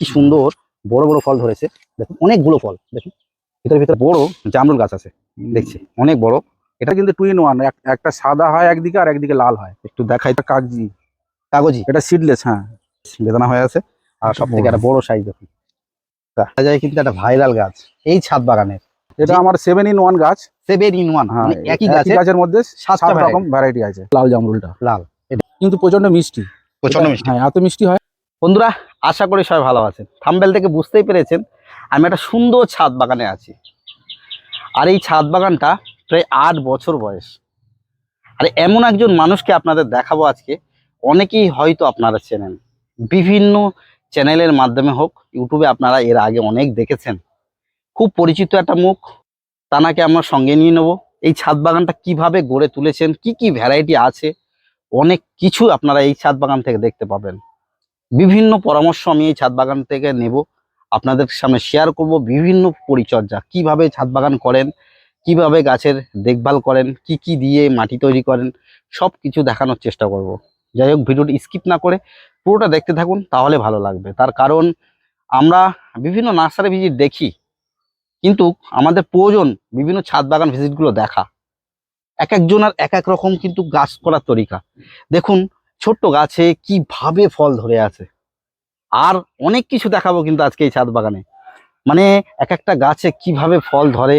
কি সুন্দর বড় বড় ফল ধরেছে। দেখুন অনেকগুলো ফল দেখুন। ভিতরে ভিতরে বড় জামরুল গাছ আছে দেখছি অনেক বড়। এটা কিন্তু টু ইন ওয়ান একটা সাদা হয় একদিকে আর একদিকে লাল হয়। একটু দেখাই তো কাগজি। কাগজি? এটা সিডলেস হ্যাঁ। বেদনা হয়ে আছে আর সব থেকে একটা বড় সাইজ দেখুন। দেখা যায় কিন্তু একটা ভাইরাল গাছ এই ছাদ বাগানের। এটা আমার সেভেন ইন ওয়ান গাছ। সেভেন ইন ওয়ান হ্যাঁ মানে একই গাছে গাছের মধ্যে সাত রকম ভ্যারাইটি আছে। লাল জামরুলটা। লাল। কিন্তু প্রচণ্ড মিষ্টি। প্রচণ্ড মিষ্টি। হ্যাঁ এত মিষ্টি হয় বন্ধুরা, আশা করি সবাই ভালো আছেন। থাম্বেল থেকে বুঝতেই পেরেছেন, আমি একটা সুন্দর ছাদ বাগানে আছি। আর এই ছাদ বাগানটা প্রায় আট বছর বয়স। আর, এমন একজন মানুষকে আপনাদের দেখাবো আজকে, অনেকেই হয়তো আপনারা চেনেন। বিভিন্ন চ্যানেলের মাধ্যমে হোক, ইউটিউবে আপনারা এর আগে অনেক দেখেছেন। খুব পরিচিত একটা মুখ তানাকে আমরা সঙ্গে নিয়ে নেব। এই ছাদ বাগানটা কীভাবে গড়ে তুলেছেন, কি কি ভ্যারাইটি আছে, অনেক কিছু আপনারা এই ছাদ বাগান থেকে দেখতে পাবেন। বিভিন্ন পরামর্শ আমি এই ছাদ বাগান থেকে নেব। আপনাদের সামনে শেয়ার করব বিভিন্ন পরিচর্যা। কীভাবে ছাদ বাগান করেন? কীভাবে গাছের দেখভাল করেন? কি কি দিয়ে মাটি তৈরি করেন? সব কিছু দেখানোর চেষ্টা করব। যাই হোক, ভিডিওটি স্কিপ না করে পুরোটা দেখতে থাকুন, তাহলে ভালো লাগবে। তার কারণ, আমরা বিভিন্ন নার্সারি ভিজিট দেখি, কিন্তু আমাদের প্রয়োজন বিভিন্ন ছাদ বাগান ভিজিটগুলো দেখা। এক একজনের এক এক রকম কিন্তু গাছ করার তরিকা। দেখুন ছোট্ট গাছে কীভাবে ফল ধরে আছে? আর অনেক কিছু দেখাবো কিন্তু আজকে এই ছাদ বাগানে। মানে এক একটা গাছে কীভাবে ফল ধরে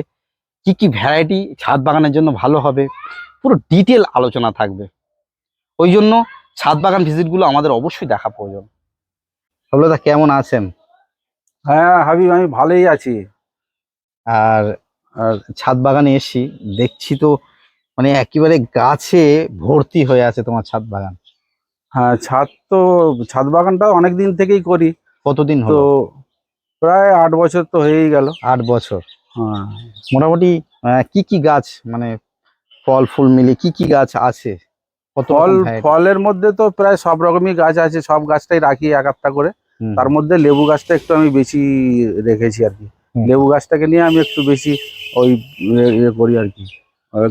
কি কি ভ্যারাইটি ছাদ বাগানের জন্য ভালো হবে পুরো ডিটেল আলোচনা থাকবে। ওই জন্য ছাদ বাগান ভিজিটগুলো আমাদের অবশ্যই দেখা প্রয়োজন। দা কেমন আছেন? হ্যাঁ হাবিব আমি ভালোই আছি। আর আর ছাদ বাগানে এসি দেখছি তো মানে একেবারে গাছে ভর্তি হয়ে আছে তোমার ছাদ বাগান। হ্যাঁ ছাদ তো ছাদ বাগানটা অনেক দিন থেকেই করি। কতদিন তো হলো? প্রায় আট বছর তো হয়েই গেল। আট বছর। হ্যাঁ। মোটামুটি কি কি গাছ মানে ফল ফুল মিলে কি কি গাছ আছে? ফল ফলের মধ্যে তো প্রায় সব রকমই গাছ আছে সব গাছটাই রাখি এক একটা করে। তার মধ্যে লেবু গাছটা একটু আমি বেশি রেখেছি আর কি। লেবু গাছটাকে নিয়ে আমি একটু বেশি ওই ইয়ে- করি আর কি।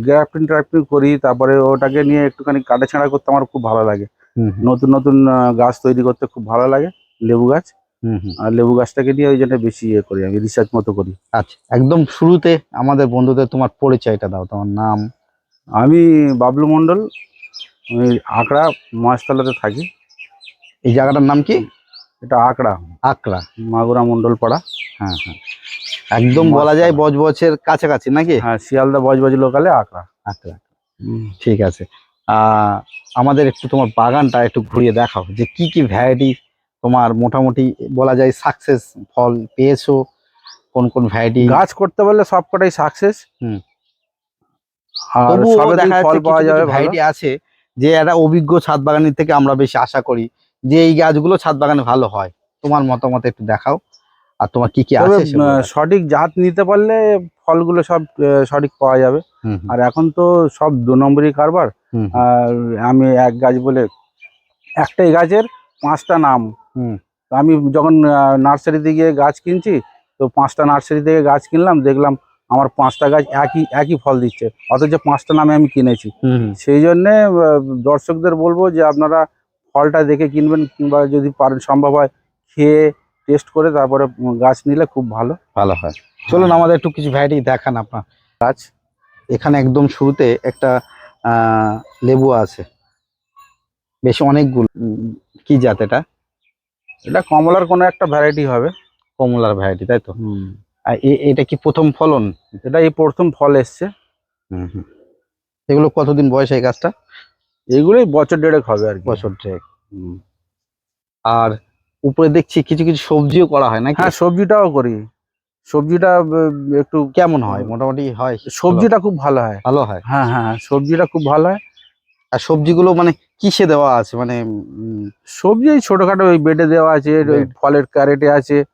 গ্রাফটিং ট্রাফটিং করি তারপরে ওটাকে নিয়ে একটুখানি কাটা ছাড়া করতে আমার খুব ভালো লাগে। নতুন নতুন গাছ তৈরি করতে খুব ভালো লাগে লেবু গাছ। আর লেবু গাছটাকে নিয়ে ওই জন্য বেশি ইয়ে করি আমি রিসার্চ মতো করি। আচ্ছা একদম শুরুতে আমাদের বন্ধুদের তোমার পরিচয়টা দাও তোমার নাম। আমি বাবলু মণ্ডল আমি আকড়া মহেশতলাতে থাকি। এই জায়গাটার নাম কি? এটা আকড়া। আকরা মাগুরা মণ্ডল পাড়া হ্যাঁ হ্যাঁ। একদম বলা যায় বজবজের কাছাকাছি নাকি? হ্যাঁ শিয়ালদা বজবজ লোকালে আকড়া। আকরা ঠিক আছে। আমাদের একটু তোমার বাগানটা একটু ঘুরিয়ে দেখাও যে কি কি ভ্যারাইটি তোমার মোটামুটি বলা যায় সাকসেস ফল পেয়েছ কোন কোন ভ্যারাইটি গাছ করতে পারলে সবকটাই সাকসেস হুম। আর সবে দেখা ফল পাওয়া যাবে ভ্যারাইটি আছে যে একটা অভিজ্ঞ ছাদ বাগানের থেকে আমরা বেশি আশা করি যে এই গাছগুলো ছাদ বাগানে ভালো হয়। তোমার মতামত একটু দেখাও। আর তোমার কি কি আছে। সঠিক জাত নিতে পারলে ফলগুলো সব সঠিক পাওয়া যাবে। আর এখন তো সব দু নম্বরই কারবার। আর আমি এক গাছ বলে একটাই গাছের পাঁচটা নাম। হুম। তো আমি যখন নার্সারিতে গিয়ে গাছ কিনছি তো পাঁচটা নার্সারি থেকে গাছ কিনলাম দেখলাম আমার পাঁচটা গাছ একই একই ফল দিচ্ছে। অথচ পাঁচটা নামে আমি কিনেছি। সেই জন্যে দর্শকদের বলব যে আপনারা ফলটা দেখে কিনবেন কিংবা যদি পারেন সম্ভব হয় খেয়ে টেস্ট করে তারপরে গাছ নিলে খুব ভালো। ভালো হয়। চলুন আমাদের একটু কিছু ভ্যারাইটি দেখান আপনার। গাছ এখানে একদম শুরুতে একটা লেবু আছে। বেশ অনেকগুলো কি জাত এটা? এটা কমলার কোনো একটা ভ্যারাইটি হবে। কমলার ভ্যারাইটি তাই তো? আর এটা কি প্রথম ফলন? এটা এই প্রথম ফল এসছে। হুম, হুম। এগুলো কতদিন বয়স এই গাছটা? এগুলোই বছর দেড়েক হবে আর কি। বছর দেড়েক। হুম। আর উপরে দেখছি কিছু কিছু সবজিও করা হয় নাকি? হ্যাঁ সবজিটাও করি। সবজিটা একটু কেমন হয়? মোটামুটি হয় সবজিটা খুব ভালো হয়। ভালো হয়? হ্যাঁ হ্যাঁ সবজিটা খুব ভালো হয়। আর সবজিগুলো মানে কিসে দেওয়া আছে? মানে সবজি ছোটখাটো ওই বেডে দেওয়া আছে ওই ফলের ক্যারেটে আছে।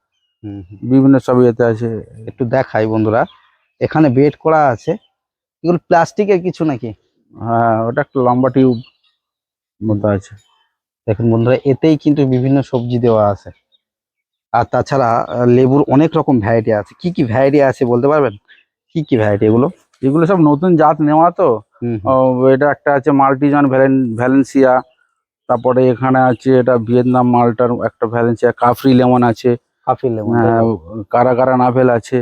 বিভিন্ন সব ইয়েতে আছে। একটু দেখাই বন্ধুরা। এখানে বেড করা আছে। এগুলো প্লাস্টিকের কিছু নাকি? হ্যাঁ ওটা একটা লম্বা টিউব মতো আছে। দেখুন বন্ধুরা এতেই কিন্তু বিভিন্ন সবজি দেওয়া আছে। আর তাছাড়া লেবুর অনেক রকম ভ্যারাইটি আছে। কি কি ভ্যারাইটি আছে বলতে পারবেন? কি কি ভ্যারাইটি এগুলো? এগুলো সব নতুন জাত নেওয়া তো। এটা একটা আছে মাল্টিজন ভ্যালেন ভ্যালেন্সিয়া তারপরে এখানে আছে এটা ভিয়েতনাম মালটার একটা ভ্যালেন্সিয়া কাফরি লেমন আছে। কাফি লেমন আহ, কারা কারা নাভেল আছে।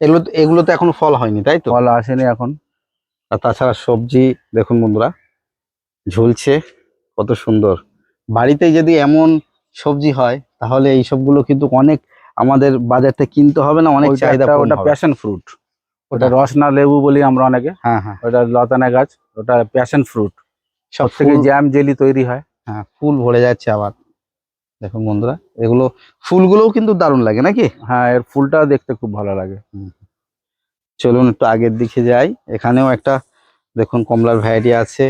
এগুলো এগুলো তো এখনও ফল হয়নি তাই তো? ফল আসেনি এখন। আর তাছাড়া সবজি দেখুন বন্ধুরা ঝুলছে। কত সুন্দর। বাড়িতে যদি এমন সবজি হয় তাহলে এই সবগুলো কিন্তু অনেক আমাদের বাজার থেকে কিনতে হবে না অনেক চাহিদা ওটা প্যাশন ফ্রুট ওটা ওটা রসনা লেবু বলি আমরা অনেকে। হ্যাঁ হ্যাঁ। ওটা লতানা গাছ ওটা প্যাশন ফ্রুট সব থেকে জ্যাম জেলি তৈরি হয়। হ্যাঁ ফুল ভরে যাচ্ছে আবার। দেখুন বন্ধুরা এগুলো ফুলগুলোও কিন্তু দারুণ লাগে নাকি? হ্যাঁ এর ফুলটা দেখতে খুব ভালো লাগে। চলুন একটু আগের দিকে যাই। এখানেও একটা দেখুন কমলার ভ্যারাইটি আছে।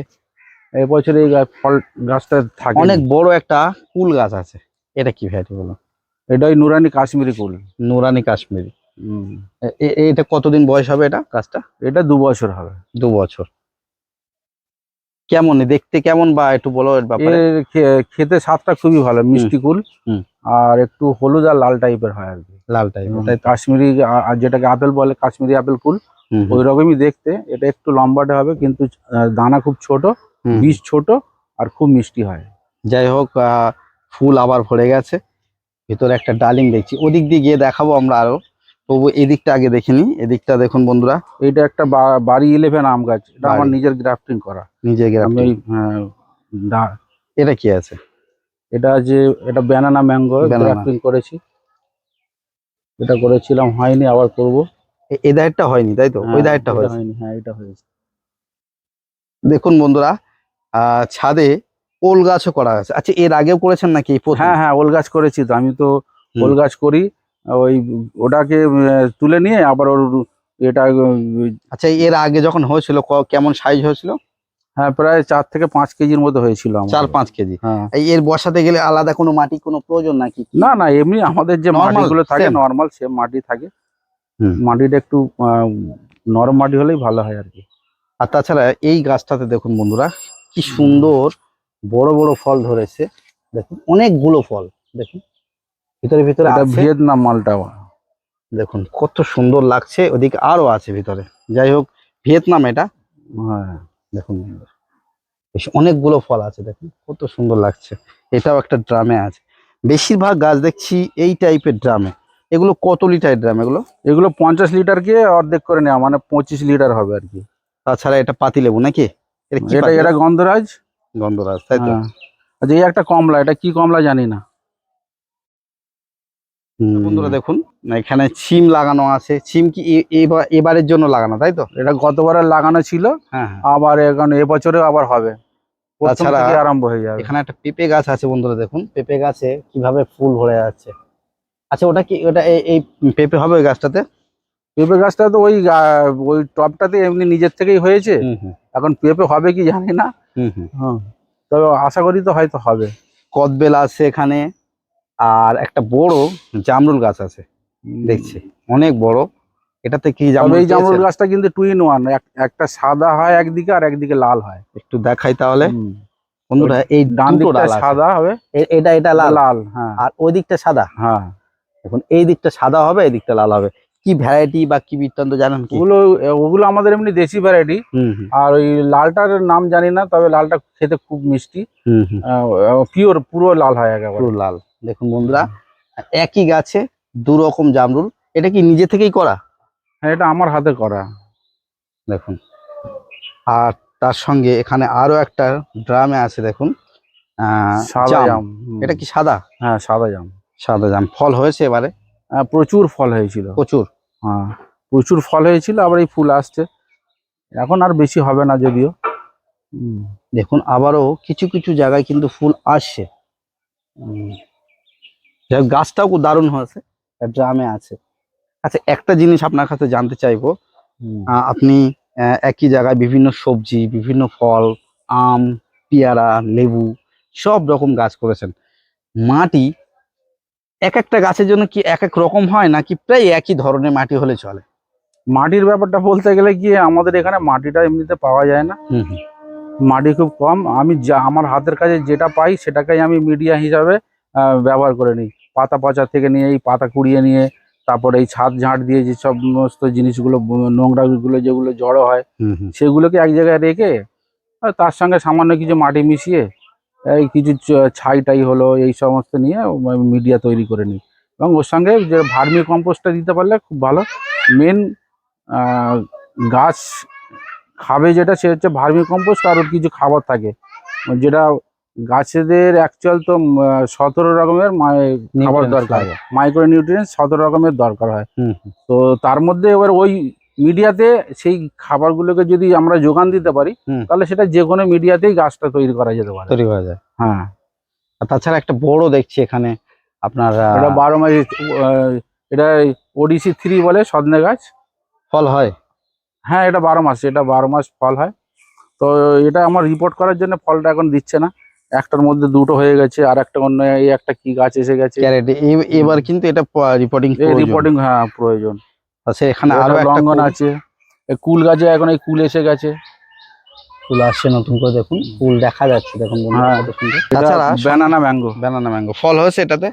এই বছর এই ফল গাছটা থাকে। অনেক বড় একটা কুল গাছ আছে। এটা কি ভ্যারাইটি বলো? এটাই নুরানি কাশ্মীরি কুল। নুরানি কাশ্মীরি। এটা কতদিন বয়স হবে এটা গাছটা? এটা দু বছর হবে। দু বছর। কেমন? দেখতে কেমন বা একটু বলো এর ব্যাপারে। খেতে স্বাদটা খুবই ভালো মিষ্টি কুল। আর একটু হলুদ আর লাল টাইপের হয় আর কি। লাল টাইপ ওটাই তো? কাশ্মীরি আর যেটাকে আপেল বলে কাশ্মীরি আপেল কুল ওই রকমই দেখতে। এটা একটু লম্বাটে হবে কিন্তু দানা খুব ছোট। বীজ ছোট আর খুব মিষ্টি হয়। যাই হোক ফুল আবার ভরে গেছে। ভিতরে একটা ডালিম দেখছি। ওদিক দিয়ে গিয়ে দেখাবো আমরা আরও। তবু এদিকটা আগে দেখিনি এদিকটা দেখুন বন্ধুরা। এটা একটা বাড়ি ইলেভেন আম গাছ। এটা আমার নিজের গ্রাফটিং করা। নিজে আমি গ্রাম ওই, আহ, ডা- এটা কি আছে? এটা যে এটা ব্যানানা ম্যাঙ্গো। গ্রাফটিং করেছি। এটা করেছিলাম হয়নি আবার করব। এ- এই দায়েরটা হয়নি তাই তো? ওই হ্যাঁ, দায়েরটা এটা হয়নি হ্যাঁ এটা হয়েছে। দেখুন বন্ধুরা ছাদে ওল গাছও করা আছে। আচ্ছা এর আগেও করেছেন নাকি হ্যাঁ হ্যাঁ ওল গাছ করেছি তো। আমি তো ওল গাছ করি। ওই ওটাকে তুলে নিয়ে আবার ওর এটা আচ্ছা এর আগে যখন হয়েছিল ক- কেমন সাইজ হয়েছিল? হ্যাঁ প্রায় চার থেকে পাঁচ কেজির মতো হয়েছিল চার পাঁচ কেজি। হ্যাঁ। এর বসাতে গেলে আলাদা কোনো মাটি কোনো প্রয়োজন নাকি? না না এমনি আমাদের যে মাটিগুলো থাকে. নর্মাল সে মাটি থাকে। মাটিটা একটু নরম মাটি হলেই ভালো হয় আর কি। আর তাছাড়া এই গাছটাতে দেখুন বন্ধুরা কি সুন্দর বড় বড় ফল ধরেছে। দেখুন অনেকগুলো ফল দেখুন। ভিতরে ভিতরে ভিয়েতনাম মালটা। দেখুন কত সুন্দর লাগছে ওদিকে আরও আছে ভিতরে। যাই হোক ভিয়েতনাম এটা। হ্যাঁ। দেখুন অনেকগুলো ফল আছে দেখুন কত সুন্দর লাগছে। এটাও একটা ড্রামে আছে। বেশিরভাগ গাছ দেখছি এই টাইপের ড্রামে। এগুলো কত লিটার ড্রাম এগুলো? এগুলো পঞ্চাশ লিটারকে অর্ধেক করে নেওয়া মানে পঁচিশ লিটার হবে আর কি। তাছাড়া এটা পাতি লেবু নাকি? এটা এটা গন্ধরাজ? গন্ধরাজ তাই তো। হ্যাঁ। আচ্ছা এই একটা কমলা এটা কি কমলা জানি না। হুম, বন্ধুরা দেখুন এখানে সিম লাগানো আছে। সিম কি এ- এবার- এবারের জন্য লাগানো তাই তো? এটা গতবারে লাগানো ছিল হ্যাঁ হ্যাঁ। আবার এখন এবছরে আবার হবে। তাছাড়া আরম্ভ হয়ে যাবে। এখানে একটা পেঁপে গাছ আছে বন্ধুরা দেখুন। পেঁপে গাছে কীভাবে ফুল ভরে যাচ্ছে। আচ্ছা ওটা কি ওটা এই- এই পেঁপে হবে ওই গাছটাতে? পেঁপে গাছটা তো ওই গা- ওই টবটাতে এমনি নিজের থেকেই হয়েছে। হুম হুম। এখন পেঁপে হবে কি জানি না। তবে আশা করি তো হয়তো হবে। কদবেল আছে এখানে আর একটা বড় জামরুল গাছ আছে। দেখছি অনেক বড়। এটাতে কি জামরুল এই জামরুল গাছটা কিন্তু টু ইন ওয়ান একটা সাদা হয় একদিকে আর একদিকে লাল হয়। একটু দেখাই তাহলে। বন্ধুরা এই ডান দিকটা সাদা হবে। এটা এটা লাল। লাল হ্যাঁ। আর ওই দিকটা সাদা? হ্যাঁ। এখন এই দিকটা সাদা হবে এই দিকটা লাল হবে। কি ভ্যারাইটি বা কি বৃত্তান্ত জানেন কি? ওগুলো ওগুলো আমাদের এমনি দেশি ভ্যারাইটি আর ওই লালটার নাম জানি না তবে লালটা খেতে খুব মিষ্টি। পিওর পুরো লাল হয় একেবারে। পুরো লাল। দেখুন বন্ধুরা একই গাছে দু রকম জামরুল। এটা কি নিজে থেকেই করা? হ্যাঁ এটা আমার হাতে করা। দেখুন। আর তার সঙ্গে এখানে আরও একটা ড্রামে আছে দেখুন। আহ, সাদা জাম। জাম। এটা কি সাদা? হ্যাঁ সাদা জাম। সাদা জাম। ফল হয়েছে এবারে? হ্যাঁ, প্রচুর ফল হয়েছিল। প্রচুর। হ্যাঁ প্রচুর ফল হয়েছিল আবার এই ফুল আসছে। এখন আর বেশি হবে না যদিও। দেখুন আবারও কিছু কিছু জায়গায় কিন্তু ফুল আসছে। যাই গাছটাও খুব দারুণ হয়েছে ড্রামে আছে। আচ্ছা একটা জিনিস আপনার কাছে জানতে চাইব। আপনি একই জায়গায় বিভিন্ন সবজি বিভিন্ন ফল আম পেয়ারা লেবু সব রকম গাছ করেছেন। মাটি এক একটা গাছের জন্য কি এক এক রকম হয় নাকি প্রায় একই ধরনের মাটি হলে চলে? মাটির ব্যাপারটা বলতে গেলে কি আমাদের এখানে মাটিটা এমনিতে পাওয়া যায় না। মাটি খুব কম। আমি যা আমার হাতের কাছে যেটা পাই সেটাকেই আমি মিডিয়া হিসাবে ব্যবহার করে নিই। পাতা পচা থেকে নিয়ে এই পাতা কুড়িয়ে নিয়ে তারপরে এই ছাদ ঝাঁট দিয়ে যে সমস্ত জিনিসগুলো নোংরাগুলো যেগুলো জড়ো হয় সেগুলোকে এক জায়গায় রেখে আর তার সঙ্গে সামান্য কিছু মাটি মিশিয়ে এই কিছু ছাই টাই হলো এই সমস্ত নিয়ে মিডিয়া তৈরি করে নিই। এবং ওর সঙ্গে যে ভার্মি কম্পোস্টটা দিতে পারলে খুব ভালো। মেন গাছ খাবে যেটা সে হচ্ছে ভার্মি কম্পোস্ট আর ওর কিছু খাবার থাকে। যেটা গাছেদের অ্যাকচুয়াল তো সতেরো রকমের খাবার দরকার। মাইক্রো নিউট্রিয়েন্ট সতেরো রকমের দরকার হয়। তো তার মধ্যে এবার ওই মিডিয়াতে সেই খাবারগুলোকে যদি আমরা যোগান দিতে পারি তাহলে সেটা যে কোনো মিডিয়াতেই গাছটা তৈরি করা যেতে পারে। তৈরি হয়ে যায়। হ্যাঁ। আর তাছাড়া একটা বড় দেখছি এখানে আপনার এটা বারো মাস এটা ওডিসি থ্রি বলে সজনে গাছ। ফল হয়? হ্যাঁ এটা বারো মাস এটা বারো মাস ফল হয়। তো এটা আমার রিপোর্ট করার জন্য ফলটা এখন দিচ্ছে না। একটার মধ্যে দুটো হয়ে গেছে আর একটা অন্য এই একটা কি গাছ এসে গেছে। এবার কিন্তু এটা রিপোর্টিং রিপোর্টিং হ্যাঁ প্রয়োজন। আছে এখানে আরও একটা লঙ্ঘন কুল- আছে। এই কুল গাছে এখন এই কুল এসে গেছে। ফুল আসছে নতুন করে দেখুন। ফুল দেখা যাচ্ছে দেখুন হ্যাঁ। তাছাড়া ব্যানানা ম্যাঙ্গো ব্যানানা ম্যাঙ্গো ফল হয়েছে এটাতে?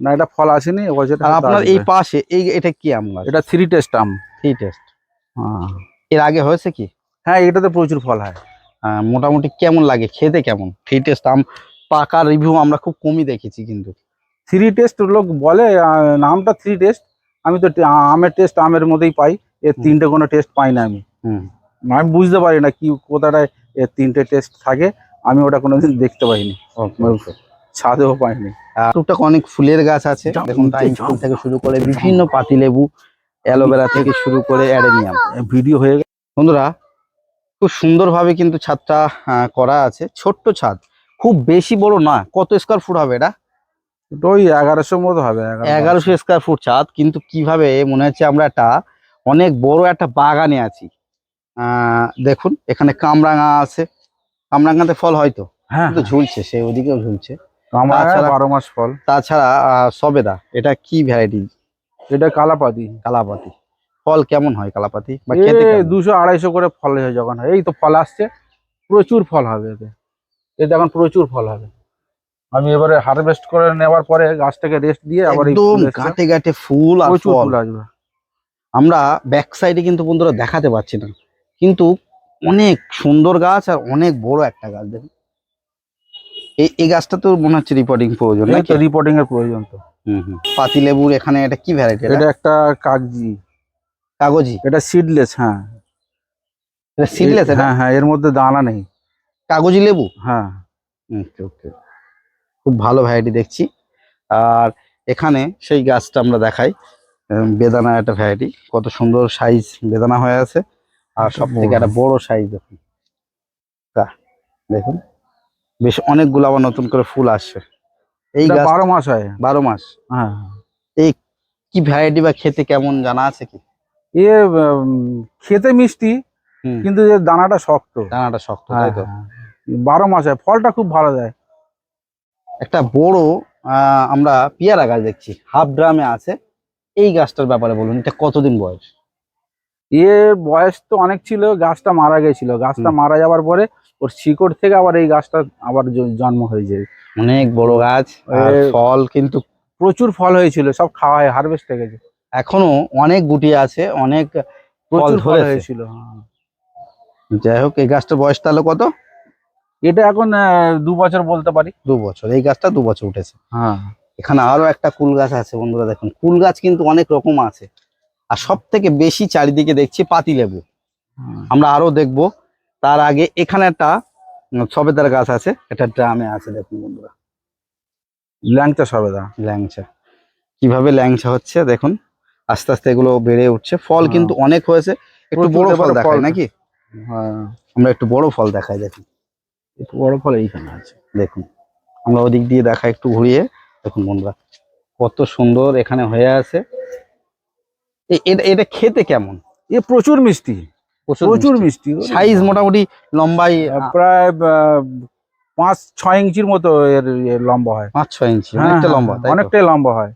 না এটা ফল আসেনি আর আপনার এই পাশে এই এটা কি আম গাছ? এটা থ্রি টেস্ট আম। থ্রি টেস্ট হ্যাঁ। এর আগে হয়েছে কি? হ্যাঁ এটাতে প্রচুর ফল হয়। আহ, মোটামুটি কেমন লাগে? খেতে কেমন? থ্রি টেস্ট আম পাকার রিভিউ আমরা খুব কমই দেখেছি কিন্তু। থ্রি টেস্ট লোক বলে নামটা থ্রি টেস্ট আমি তো আমের টেস্ট আমের মধ্যেই পাই। এর তিনটে কোনো টেস্ট পাই না আমি। আমি বুঝতে পারি না কি কোথাটায় এর তিনটে টেস্ট থাকে। আমি ওটা কোনোদিন দেখতে পাইনি। ছাদেও পাইনি। টুকটাক অনেক ফুলের গাছ আছে। দেখুন টাইম ফুল থেকে শুরু করে বিভিন্ন পাতিলেবু অ্যালোভেরা থেকে শুরু করে অ্যাডেনিয়াম। ভিডিও হয়ে গেছে। বন্ধুরা খুব সুন্দরভাবে কিন্তু ছাদটা করা আছে। ছোট্ট ছাদ। খুব বেশি বড় না কত স্কোয়ার ফুট হবে এটা? ওই এগারোশো মতো হবে এগারোশো স্কোয়ার ফুট ছাদ কিন্তু কীভাবে মনে হচ্ছে আমরা একটা অনেক বড় একটা বাগানে আছি। দেখুন এখানে কামরাঙা আছে। কামরাঙাতে ফল হয়তো হ্যাঁ ঝুলছে সে ওদিকেও ঝুলছে। বারো মাস ফল। তাছাড়া আহ, সবেদা এটা কি ভ্যারাইটি এটা কালাপাতি। কালাপাতি। ফল কেমন হয় কালাপাতি? বা খেতে দুশো আড়াইশো করে ফল হয় যখন হয়। এই তো ফল আসছে প্রচুর ফল হবে এতে। এতে এখন প্রচুর ফল হবে। আমি এবারে হারভেস্ট করে নেওয়ার পরে গাছটাকে রেস্ট দিয়ে আবার একদম। গাঁটে গাঁটে ফুল আর ফল। ফুল আসবে। আমরা ব্যাক সাইডে কিন্তু বন্ধুরা দেখাতে পাচ্ছি না। কিন্তু অনেক সুন্দর গাছ আর অনেক বড় একটা গাছ দেখুন। এই এই গাছটা তো মনে হচ্ছে রিপোর্টিং প্রয়োজন নাকি? রিপোর্টিং এর প্রয়োজন তো। হুম পাতি লেবুর এখানে এটা কি ভ্যারাইটি এটা একটা কাগজি। কাগজি? এটা সিডলেস হ্যাঁ। এটা সিডলেস হ্যাঁ হ্যাঁ এর মধ্যে দানা নেই। কাগজি লেবু? হ্যাঁ। ওকে ওকে। খুব ভালো ভ্যারাইটি দেখছি। আর এখানে সেই গাছটা আমরা দেখাই। বেদানা একটা ভ্যারাইটি কত সুন্দর সাইজ বেদানা হয়ে আছে। আর সব থেকে একটা বড় সাইজ দেখুন। তা, দেখুন। বেশ অনেকগুলো আবার নতুন করে ফুল আসছে। এই গাছ বারো মাস হয়। বারো মাস? হ্যাঁ। এই কি ভ্যারাইটি বা খেতে কেমন জানা আছে কি? এ খেতে মিষ্টি কিন্তু দানাটা শক্ত। দানাটা শক্ত হ্যাঁ, তাই তো? হ্যাঁ। বারো মাস হয়। ফলটা খুব ভালো দেয়। একটা বড় আহ, আমরা পেয়ারা গাছ দেখছি। হাফ ড্রামে আছে। এই গাছটার ব্যাপারে বলুন এটা কতদিন বয়স? এর বয়স তো অনেক ছিল গাছটা মারা গেছিল। গাছটা মারা যাওয়ার পরে ওর শিকড় থেকে আবার এই গাছটা আবার জন্ম হয়ে যায়। অনেক বড় গাছ ফল কিন্তু প্রচুর ফল হয়েছিল সব খাওয়া হয় হারভেস্ট হয়ে গেছে। এখনও অনেক গুটি আছে অনেক প্রচুর ফল ধরেছে। হয়েছিল হ্যাঁ। যাই হোক এই গাছটার বয়স তাহলে কত? এটা এখন দু বছর বলতে পারি। দু বছর এই গাছটা দু বছর উঠেছে। হ্যাঁ। এখানে আরও একটা কুল গাছ আছে বন্ধুরা দেখুন। কুল গাছ কিন্তু অনেক রকম আছে। আর সব থেকে বেশি চারিদিকে দেখছি পাতি লেবু আমরা আরও দেখব। তার আগে এখানে একটা সবেদার গাছ আছে। এটা ড্রামে আছে দেখুন বন্ধুরা। ল্যাংচা সবেদা। ল্যাংচা। কীভাবে ল্যাংচা হচ্ছে দেখুন। আস্তে আস্তে এগুলো বেড়ে উঠছে। ফল হ্যাঁ। কিন্তু অনেক হয়েছে। একটু বড় ফল। দেখায় নাকি? হ্যাঁ। আমরা একটু বড় ফল দেখাই দেখুন। একটু বড় ফল এইখানে আছে। দেখুন আমরা ওদিক দিয়ে দেখা একটু ঘুরিয়ে দেখুন বন্ধুরা কত সুন্দর এখানে হয়ে আছে। এটা এটা খেতে কেমন? এ প্রচুর মিষ্টি। প্রচুর মিষ্টি। সাইজ মোটামুটি লম্বাই প্রায় পাঁচ ছয় ইঞ্চির মতো এর এর লম্বা হয়। পাঁচ ছয় ইঞ্চি হ্যাঁ, অনেকটা হ্যাঁ, লম্বা অনেকটাই লম্বা হয়।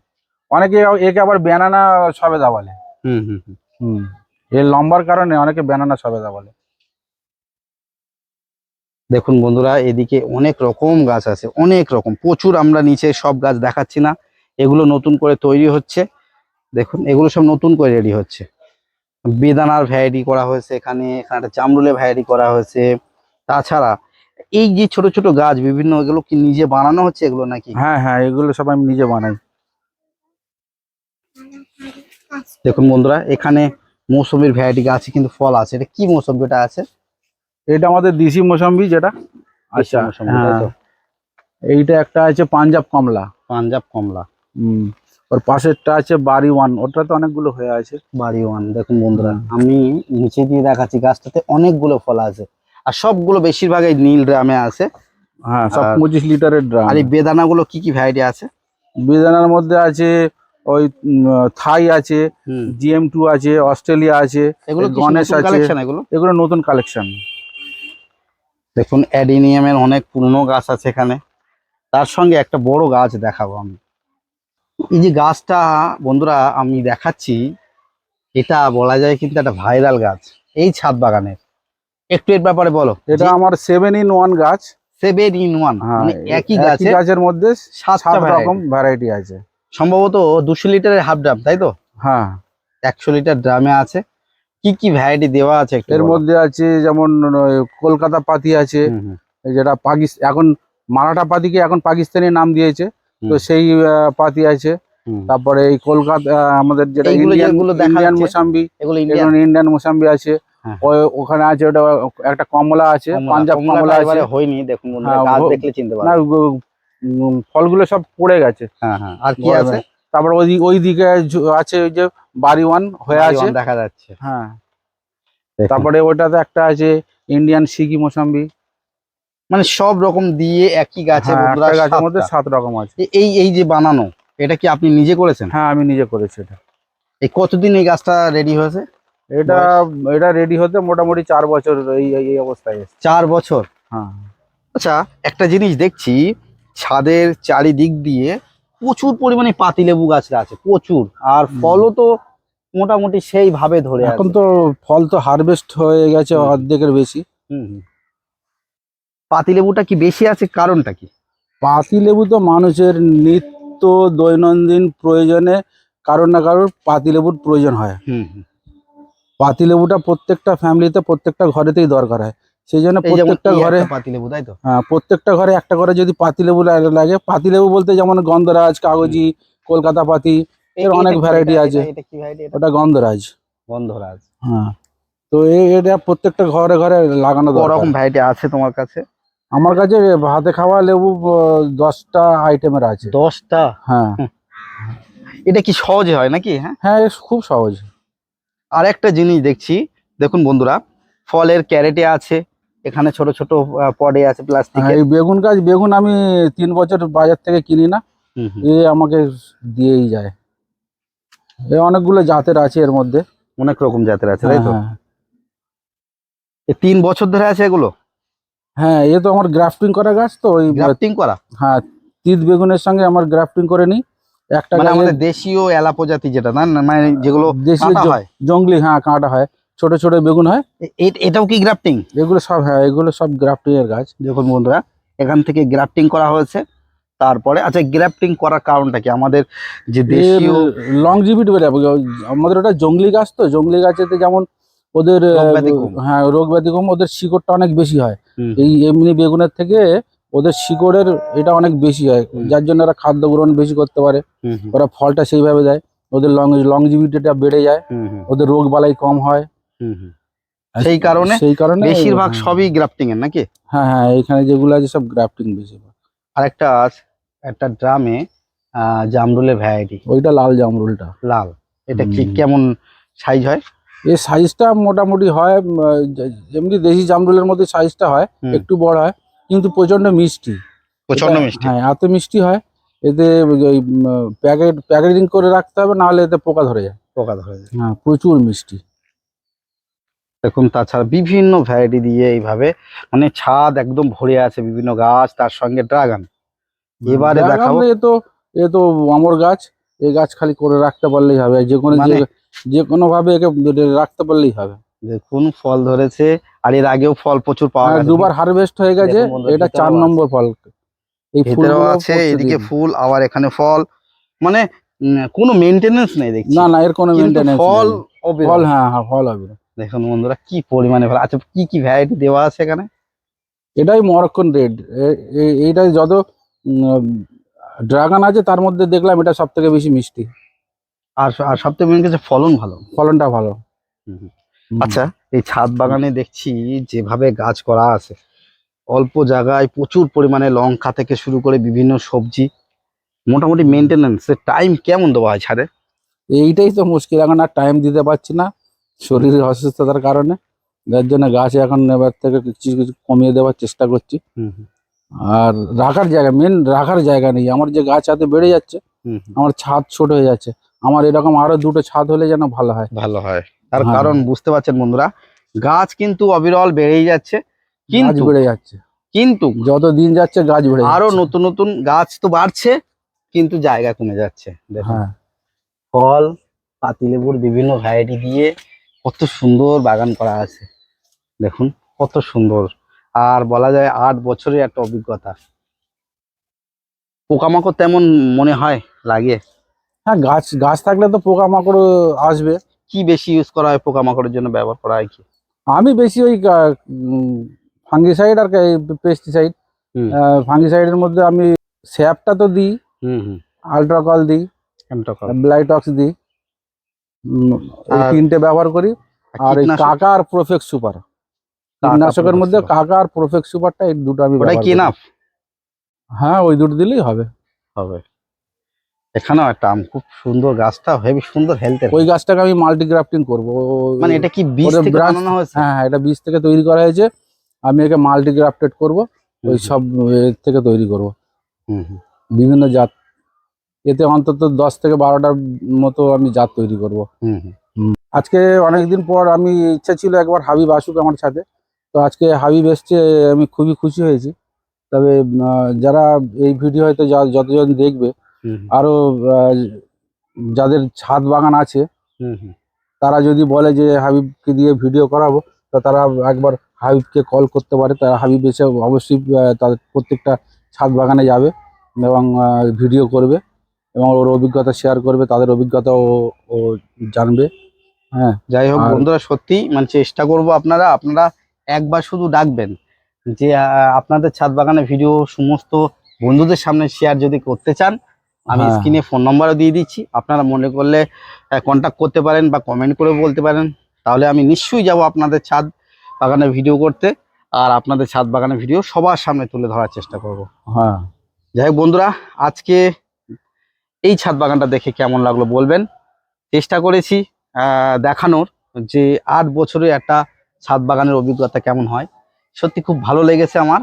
অনেকে একে আবার ব্যানানা সবেদা বলে। হুম হুম হুম। হুম এর লম্বার কারণে অনেকে ব্যানানা সবেদা বলে। দেখুন বন্ধুরা এদিকে অনেক রকম গাছ আছে অনেক রকম। প্রচুর আমরা নিচে সব গাছ দেখাচ্ছি না। এগুলো নতুন করে তৈরি হচ্ছে। দেখুন এগুলো সব নতুন করে রেডি হচ্ছে। বেদানার ভ্যারাইটি করা হয়েছে এখানে এখানে একটা জামরুলের ভ্যারাইটি করা হয়েছে। তাছাড়া এই যে ছোট ছোট গাছ বিভিন্ন এগুলো কি নিজে বানানো হচ্ছে এগুলো নাকি? হ্যাঁ হ্যাঁ এগুলো সব আমি নিজে বানাই। দেখুন বন্ধুরা এখানে মৌসুমির ভ্যারাইটি গাছে কিন্তু ফল আছে। এটা কি মৌসুম? যেটা আছে? এটা আমাদের দেশি মোসাম্বি যেটা? আচ্ছা হ্যাঁ। এইটা একটা আছে পাঞ্জাব কমলা। পাঞ্জাব কমলা। হুম ওর পাশেরটা আছে বাড়ি ওয়ান ওটা তো অনেকগুলো হয়ে আছে। বাড়ি ওয়ান দেখুন বন্ধুরা আমি নিচে দিয়ে দেখাচ্ছি গাছটাতে অনেকগুলো ফল আছে। আর সবগুলো বেশিরভাগই নীল ড্রামে আছে। হ্যাঁ সব পঁচিশ লিটারের ড্রাম। আর এই বেদানাগুলো কি কি ভ্যারাইটি আছে? বেদানার মধ্যে আছে ওই থাই আছে জিএম টু আছে অস্ট্রেলিয়া আছে এগুলো গণেশ আছে। এগুলো? নতুন কালেকশন দেখুন অ্যাডিনিয়ামের অনেক পুরনো গাছ আছে এখানে। তার সঙ্গে একটা বড় গাছ দেখাবো আমি। এই যে গাছটা বন্ধুরা আমি দেখাচ্ছি এটা বলা যায় কিন্তু একটা ভাইরাল গাছ এই ছাদ বাগানের। একটু এর ব্যাপারে বলো। এটা আমার সেভেন ইন ওয়ান গাছ। সেভেন ইন ওয়ান একই গাছে গাছের মধ্যে সাত রকম ভ্যারাইটি আছে। সম্ভবত দুশো লিটারের হাফ ড্রাম তাই তো? হ্যাঁ। একশো লিটার ড্রামে আছে। কি কি ভ্যারাইটি দেওয়া আছে এর মধ্যে আছে যেমন কলকাতা পাতি আছে যেটা পাকিস্তান এখন মারাঠা পাতিকে এখন পাকিস্তানি নাম দিয়েছে তো সেই পাতি আছে। তারপরে এই কলকাতা আমাদের যেটা Indian mosambi Indian Indian mosambi আছে। হ্যাঁ। ওখানে আছে ওটা একটা কমলা আছে পাঞ্জাব কমলা আছে। হয়নি দেখুন হ্যাঁ, গাছ ও- দেখলে চিনতে পারবেন। ফলগুলো সব পড়ে গেছে। হ্যাঁ আর কি আছে? তারপর ওই ওই দিকে আছে ওই যে বাড়ি ওয়ান হয়ে আছে। দেখা যাচ্ছে। হ্যাঁ। তারপরে ওটাতে একটা আছে ইন্ডিয়ান সিকি মোসাম্বি। মানে সব রকম দিয়ে একই গাছে হ্যাঁ, গাছের মধ্যে সাত রকম আছে। এই এই যে বানানো এটা কি আপনি নিজে করেছেন? হ্যাঁ আমি নিজে করেছি এটা। এই কতদিন এই গাছটা রেডি হয়েছে? এটা এটা রেডি হতে মোটামুটি চার বছর এই এই- অবস্থায় চার বছর? হ্যাঁ। আচ্ছা একটা জিনিস দেখছি ছাদের চারিদিক দিয়ে প্রচুর পরিমাণে পাতিলেবু গাছ আছে প্রচুর। আর। ফলও তো মোটামুটি সেইভাবে ধরে এখন তো ফল তো হারভেস্ট হয়ে গেছে অর্ধেকের বেশি। পাতিলেবুটা কি বেশি আছে কারণটা কি? পাতিলেবু তো মানুষের নিত্য দৈনন্দিন প্রয়োজনে কারণ না কারোর পাতিলেবুর প্রয়োজন হয়। হুম হুম। পাতি প্রত্যেকটা ফ্যামিলিতে প্রত্যেকটা ঘরেতেই দরকার হয়। সেই জন্য প্রত্যেকটা ঘরে পাতিলেবু তাই তো? হ্যাঁ, প্রত্যেকটা ঘরে একটা করে যদি পাতি লেবু লাগে পাতি লেবু বলতে যেমন গন্ধরাজ কাগজি কলকাতা পাতি এর অনেক আছে। ভ্যারাইটি এটা ওটা গন্ধরাজ। গন্ধরাজ। হ্যাঁ। তো এটা প্রত্যেকটা ঘরে ঘরে লাগানো ওরকম ভ্যারাইটি আছে তোমার কাছে? আমার কাছে ভাতে খাওয়া লেবু দশটা আইটেমের আছে। দশটা? হ্যাঁ। এটা কি সহজে হয় নাকি? হ্যাঁ। হ্যাঁ খুব সহজ। আর একটা জিনিস দেখছি। দেখুন বন্ধুরা ফলের ক্যারেটে আছে এখানে ছোট ছোট পডে আছে হ্যাঁ, প্লাস্টিকের এই বেগুন গাছ বেগুন আমি তিন বছর বাজার থেকে কিনি না। এ আমাকে দিয়েই যায়। এ অনেকগুলো জাতের আছে এর মধ্যে। অনেক রকম জাতের আছে তাই তো? হ্যাঁ, হ্যাঁ। এ তিন বছর ধরে আছে এগুলো? হ্যাঁ এ তো আমার গ্রাফটিং করা গাছ তো ওই গ্রাফটিং করা? হ্যাঁ তিত বেগুনের সঙ্গে আমার গ্রাফটিং করে নিই। একটা মানে আমাদের দেশীয় এলা প্রজাতি যেটা না না, মানে যেগুলো দেশীয় হয়। জঙ্গলি হ্যাঁ কাঁটা হয়। ছোট ছোট বেগুন হয়। এটাও কি গ্রাফটিং এগুলো সব হ্যাঁ এগুলো সব গ্রাফটিং এর গাছ দেখুন বন্ধুরা। এখান থেকে গ্রাফটিং করা হয়েছে। তারপরে আচ্ছা গ্রাফটিং করার কারণটা কি? আমাদের যে দেশীয় লংজিভিটি বলে আমাদের ওটা জঙ্গলি গাছ তো জঙ্গলি গাছেতে যেমন ওদের। হ্যাঁ রোগ ব্যাধি কম ওদের শিকড়টা অনেক বেশি হয়। এই এমনি বেগুনের থেকে ওদের শিকড়ের এটা অনেক বেশি হয়। যার জন্য ওরা খাদ্য গ্রহণ বেশি করতে পারে। ওরা ফলটা সেইভাবে দেয়। ওদের লং লংজিভিটিটা বেড়ে যায়। ওদের রোগ বালাই কম হয়। সেই কারণে সেই কারণে বেশিরভাগ সবই গ্রাফটিং এর নাকি? হ্যাঁ হ্যাঁ এখানে যেগুলো আছে সব গ্রাফটিং বেশি আরেকটা একটা ড্রামে জামরুলের ভ্যারাইটি ওইটা লাল জামরুলটা। লাল। এটা কি কেমন সাইজ হয়? এর সাইজটা মোটামুটি হয় যেমনি দেশি জামরুলের মধ্যে সাইজটা হয় একটু বড় হয় কিন্তু প্রচণ্ড মিষ্টি। প্রচণ্ড মিষ্টি। হ্যাঁ এত মিষ্টি হয় এতে ওই প্যাকেট প্যাকেটিং করে রাখতে হবে নাহলে এতে পোকা ধরে যায়। পোকা ধরে যায়। হ্যাঁ প্রচুর মিষ্টি। দেখুন তাছাড়া বিভিন্ন ভ্যারাইটি দিয়ে এইভাবে মানে ছাদ একদম ভরে আছে বিভিন্ন গাছ তার সঙ্গে ড্রাগন। এবারে দেখাবো। এ তো এ তো অমর গাছ এই গাছ খালি করে রাখতে পারলেই হবে যে কোনো মানে- যে- কোনো ভাবে একে রাখতে পারলেই হবে। দেখুন ফল ধরেছে আর এর আগেও ফল প্রচুর পাওয়া হ্যাঁ, গেছে। দুবার হারভেস্ট হয়ে গেছে এটা চার নম্বর ফল। এই ফুলগুলো আছে এদিকে ফুল আবার এখানে ফল। মানে কোনো মেনটেনেন্স নেই দেখছি। না না এর কোনো ফল ফল ফল হ্যাঁ হ্যাঁ ফল হবে দেখুন বন্ধুরা কি পরিমাণে ভালো। আচ্ছা কি কি ভ্যারাইটি দেওয়া আছে এখানে? এটাই মরক্কন রেড এইটাই যত ড্রাগন আছে তার মধ্যে দেখলাম এটা সব থেকে বেশি মিষ্টি। আর আর সবথেকে মেন কাছে ফলন ভালো। ফলনটা ভালো। আচ্ছা এই ছাদ বাগানে দেখছি যেভাবে গাছ করা আছে অল্প জায়গায় প্রচুর পরিমাণে লঙ্কা থেকে শুরু করে বিভিন্ন সবজি মোটামুটি মেনটেন্যান্সের টাইম কেমন দেওয়া হয় ছাদে? এইটাই তো মুশকিল এখন আর টাইম দিতে পারছি না। শরীরের অসুস্থতার কারণে যার জন্য গাছ এখন এবার থেকে কিছু কিছু কমিয়ে দেওয়ার চেষ্টা করছি। আর রাখার জায়গা মেন রাখার জায়গা নেই। আমার যে গাছ হাতে বেড়ে যাচ্ছে। আমার ছাদ ছোট হয়ে যাচ্ছে। আমার এরকম আরও দুটো ছাদ হলে যেন ভালো হয়। ভালো হয়। তার হ্যাঁ। কারণ বুঝতে পারছেন বন্ধুরা গাছ কিন্তু অবিরল বেড়েই যাচ্ছে। গাছ কিন্তু বেড়ে যাচ্ছে। কিন্তু যত দিন যাচ্ছে গাছ বেড়ে আরও নতুন নতুন গাছ তো বাড়ছে কিন্তু জায়গা কমে যাচ্ছে। হ্যাঁ। ফল পাতিলেবুর বিভিন্ন ভ্যারাইটি দিয়ে কত সুন্দর বাগান করা আছে। দেখুন কত সুন্দর। আর বলা যায় আট বছরের একটা অভিজ্ঞতা। পোকামাকড় তেমন মনে হয় লাগে। হ্যাঁ গাছ গাছ থাকলে তো পোকামাকড় আসবে। কি বেশি ইউজ করা হয় পোকামাকড়ের জন্য ব্যবহার করা হয় কি? আমি বেশি ওই ফাঙ্গিসাইড আর পেস্টিসাইড। ফাঙ্গিসাইডের মধ্যে আমি স্যাপটা তো দিই হুম হুম। আল্ট্রাকল দিই এমটকল। ব্লাইটক্স দিই। এই তিনটে ব্যবহার করি। আর এই? কাকা আর প্রোফেক্স সুপার কীটনাশকের মধ্যে। কাকা আর প্রোফেক্স সুপারটা এই দুটো আমি ব্যবহার কি করি। হ্যাঁ ওই দুটো দিলেই হবে। হবে। এখানেও একটা আম খুব সুন্দর গাছটা হেবি সুন্দর হেলথের ওই গাছটাকে আমি মাল্টি গ্রাফটিং করব মানে এটা কি বীজ ওটা থেকে বানানো হয়েছে? হ্যাঁ হ্যাঁ এটা বীজ থেকে তৈরি করা হয়েছে। আমি একে মাল্টি গ্রাফটেড করব ওই সব থেকে তৈরি করব। হুম, হুম। বিভিন্ন জাত এতে অন্তত দশ থেকে বারোটার মতো আমি জাত তৈরি করব। হুম, হুম। আজকে অনেকদিন পর আমি ইচ্ছা ছিল একবার হাবিব আসুক আমার সাথে। তো আজকে হাবিব এসছে আমি খুবই খুশি হয়েছি। তবে যারা এই ভিডিও হয়তো যা- যতজন দেখবে আরও যাদের ছাদ বাগান আছে। তারা যদি বলে যে হাবিবকে দিয়ে ভিডিও করাবো তো তারা একবার হাবিবকে কল করতে পারে। তারা হাবিব এসে অবশ্যই তাদের প্রত্যেকটা ছাদ বাগানে যাবে এবং ভিডিও করবে। এবং ওর অভিজ্ঞতা শেয়ার করবে তাদের অভিজ্ঞতা ও জানবে। হ্যাঁ। যাই হোক বন্ধুরা সত্যি মানে চেষ্টা করব আপনারা আপনারা একবার শুধু ডাকবেন। যে আপনাদের ছাদ বাগানের ভিডিও সমস্ত বন্ধুদের সামনে শেয়ার যদি করতে চান আমি। স্ক্রিনে ফোন নাম্বারও দিয়ে দিচ্ছি। আপনারা মনে করলে কন্ট্যাক্ট করতে পারেন বা কমেন্ট করে বলতে পারেন। তাহলে আমি নিশ্চয়ই যাব আপনাদের ছাদ বাগানের ভিডিও করতে আর আপনাদের ছাদ বাগানের ভিডিও সবার সামনে তুলে ধরার চেষ্টা করব। হ্যাঁ। যাই হোক বন্ধুরা আজকে এই ছাদ বাগানটা দেখে কেমন লাগল বলবেন? চেষ্টা করেছি আহ, দেখানোর যে আট বছরে একটা ছাদ বাগানের অভিজ্ঞতা কেমন হয়। সত্যি খুব ভালো লেগেছে আমার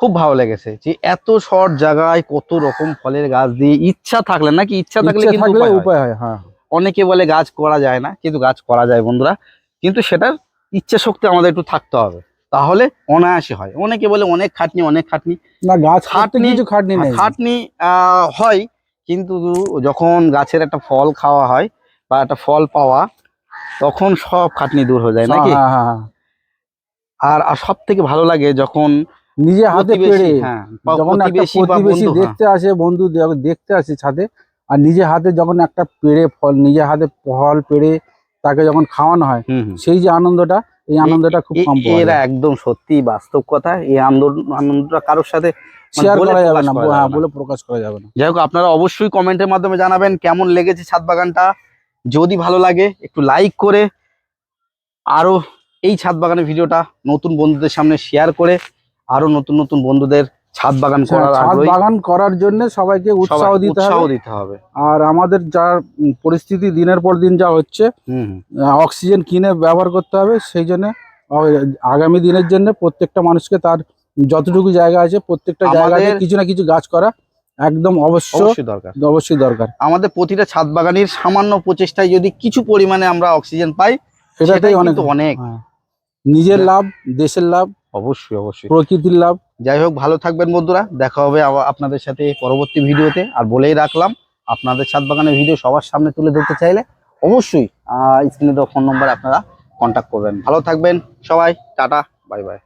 খুব ভালো লেগেছে যে এত শর্ট জায়গায় কত রকম ফলের গাছ দিয়ে ইচ্ছা থাকলে নাকি ইচ্ছা থাকলে কিন্তু উপায় হয়। হ্যাঁ অনেকে বলে গাছ করা যায় না কিন্তু গাছ করা যায় বন্ধুরা কিন্তু সেটার ইচ্ছা শক্তি আমাদের একটু থাকতে হবে তাহলে অনায়াসে হয়। অনেকে বলে অনেক খাটনি অনেক খাটনি। না গাছ খাটনি খাটনি- কিছু খাটনি খাটনি আহ, হয় কিন্তু যখন গাছের একটা ফল খাওয়া হয় বা একটা ফল পাওয়া তখন সব খাটনি দূর হয়ে যায় নাকি হ্যাঁ হ্যাঁ হ্যাঁ। আর আর সব থেকে ভালো লাগে যখন নিজে হাতে পেড়ে যখন প্রতিবেশী দেখতে আসে বন্ধু দেখতে আসে ছাদে আর নিজে হাতে যখন একটা পেড়ে ফল নিজে হাতে ফল পেড়ে তাকে যখন খাওয়ানো হয়। সেই যে আনন্দটা এই আনন্দটা খুব কম এরা একদম সত্যি বাস্তব কথা এই আনন্দ- আনন্দটা কারোর সাথে মানে বলে প্রকাশ করা হ্যাঁ যাবে না। বলে প্রকাশ করা যাবে না। যাই হোক আপনারা অবশ্যই কমেন্টের মাধ্যমে জানাবেন কেমন লেগেছে ছাদ বাগানটা। যদি ভালো লাগে একটু লাইক করে আরও এই ছাদ বাগানের ভিডিওটা নতুন বন্ধুদের সামনে শেয়ার করে আরও নতুন নতুন বন্ধুদের ছাদ বাগান করার ছাদ বাগান করার জন্য সবাইকে উৎসাহ দিতে উৎসাহ হবে। দিতে হবে। আর আমাদের যা পরিস্থিতি দিনের পর দিন যা হচ্ছে অক্সিজেন কিনে ব্যবহার করতে হবে সেই জন্য আগামী দিনের জন্য প্রত্যেকটা মানুষকে তার যতটুকু জায়গা আছে প্রত্যেকটা জায়গায় কিছু না কিছু গাছ করা একদম অবশ্য অবশ্যই দরকার। অবশ্যই দরকার। আমাদের প্রতিটা ছাদ বাগানের সামান্য প্রচেষ্টায় যদি কিছু পরিমাণে আমরা অক্সিজেন পাই সেটাই সেটাই অনেক অনেক। হ্যাঁ। নিজের লাভ দেশের লাভ অবশ্যই অবশ্যই। প্রকৃতির লাভ। যাই হোক ভালো থাকবেন বন্ধুরা। দেখা হবে আপনাদের সাথে পরবর্তী ভিডিওতে। আর বলেই রাখলাম আপনাদের ছাদ বাগানের ভিডিও সবার সামনে তুলে ধরতে চাইলে অবশ্যই স্ক্রিনে দেওয়া ফোন নম্বরে আপনারা কন্ট্যাক্ট করবেন। ভালো থাকবেন সবাই টাটা বাই বাই